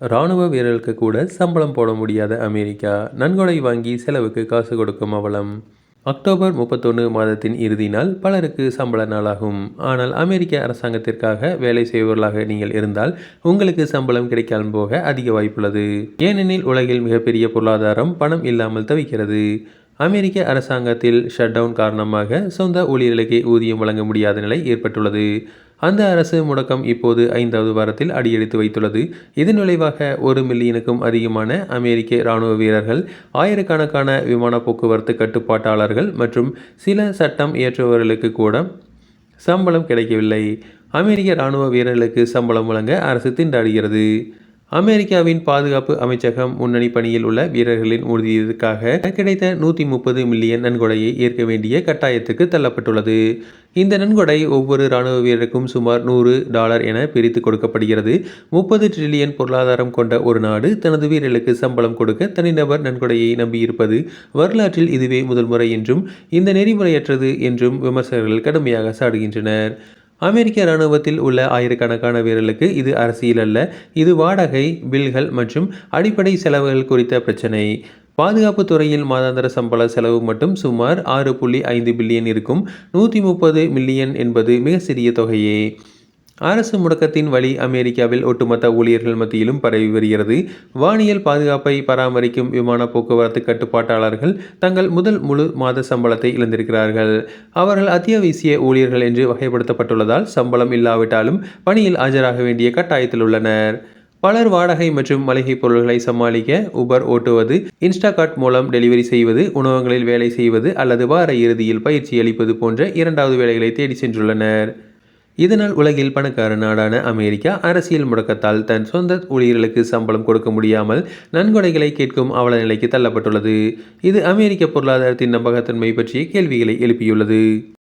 இராணுவ வீரர்களுக்கு கூட சம்பளம் போட முடியாத அமெரிக்கா நன்கொடை வாங்கி செலவுக்கு காசு கொடுக்கும் அவலம். அக்டோபர் முப்பத்தொன்று மாதத்தின் இறுதி நாள் பலருக்கு சம்பள நாளாகும். ஆனால் அமெரிக்க அரசாங்கத்திற்காக வேலை செய்பவர்களாக நீங்கள் இருந்தால் உங்களுக்கு சம்பளம் கிடைக்காமல் போக அதிக வாய்ப்புள்ளது. ஏனெனில் உலகில் மிகப்பெரிய பொருளாதாரம் பணம் இல்லாமல் தவிக்கிறது. அமெரிக்க அரசாங்கத்தில் ஷட் டவுன் காரணமாக சொந்த ஊழியர்களுக்கு ஊதியம் வழங்க முடியாத நிலை ஏற்பட்டுள்ளது. அந்த அரசு முடக்கம் இப்போது ஐந்தாவது வாரத்தில் அடியெடுத்து வைத்துள்ளது. இதன் விளைவாக ஒரு மில்லியனுக்கும் அதிகமான அமெரிக்க இராணுவ வீரர்கள் ஆயிரக்கணக்கான விமான போக்குவரத்து கட்டுப்பாட்டாளர்கள் மற்றும் சில சட்டம் இயற்றுபவர்களுக்கு கூட சம்பளம் கிடைக்கவில்லை. அமெரிக்க இராணுவ வீரர்களுக்கு சம்பளம் வழங்க அரசு திண்டாடுகிறது. அமெரிக்காவின் பாதுகாப்பு அமைச்சகம் முன்னணி பணியில் உள்ள வீரர்களின் ஊதியத்துக்காக கிடைத்த நூற்றி முப்பது மில்லியன் நன்கொடையை ஏற்க வேண்டிய கட்டாயத்துக்கு தள்ளப்பட்டுள்ளது. இந்த நன்கொடை ஒவ்வொரு இராணுவ வீரருக்கும் சுமார் நூறு டாலர் என பிரித்து கொடுக்கப்படுகிறது. முப்பது ட்ரில்லியன் பொருளாதாரம் கொண்ட ஒரு நாடு தனது வீரர்களுக்கு சம்பளம் கொடுக்க தனிநபர் நன்கொடையை நம்பியிருப்பது வரலாற்றில் இதுவே முதல் முறை என்றும் இந்த நெறிமுறையற்றது என்றும் விமர்சகர்கள் கடுமையாக சாடுகின்றனர். அமெரிக்க இராணுவத்தில் உள்ள ஆயிரக்கணக்கான வீரர்களுக்கு இது அரசியல் அல்ல. இது வாடகை பில்கள் மற்றும் அடிப்படை செலவுகள் குறித்த பிரச்சனை. பாதுகாப்பு துறையில் மாதாந்திர சம்பள செலவு மட்டும் சுமார் ஆறு புள்ளி ஐந்து பில்லியன் இருக்கும். நூற்றி முப்பது மில்லியன் என்பது மிக சிறிய தொகையே. அரசு முடக்கத்தின் வழி அமெரிக்காவில் ஒட்டுமொத்த ஊழியர்கள் மத்தியிலும் பரவி வருகிறது. வானியல் பாதுகாப்பை பராமரிக்கும் விமான போக்குவரத்து கட்டுப்பாட்டாளர்கள் தங்கள் முதல் முழு மாத சம்பளத்தை இழந்திருக்கிறார்கள். அவர்கள் அத்தியாவசிய ஊழியர்கள் என்று வகைப்படுத்தப்பட்டுள்ளதால் சம்பளம் இல்லாவிட்டாலும் பணியில் ஆஜராக வேண்டிய கட்டாயத்தில் உள்ளனர். பலர் வாடகை மற்றும் மளிகை பொருள்களை சமாளிக்க உபர் ஓட்டுவது இன்ஸ்டாகார்ட் மூலம் டெலிவரி செய்வது உணவகங்களில் வேலை செய்வது அல்லது வார இறுதியில் பயிற்சி அளிப்பது போன்ற இரண்டாவது வேலைகளை தேடி சென்றுள்ளனர். இதனால் உலகில் பணக்கார நாடான அமெரிக்கா அரசியல் முடக்கத்தால் தன் சொந்த ஊழியர்களுக்கு சம்பளம் கொடுக்க முடியாமல் நன்கொடைகளை கேட்கும் அவல நிலைக்கு தள்ளப்பட்டுள்ளது. இது அமெரிக்க பொருளாதாரத்தின் நம்பகத்தன்மை பற்றிய கேள்விகளை எழுப்பியுள்ளது.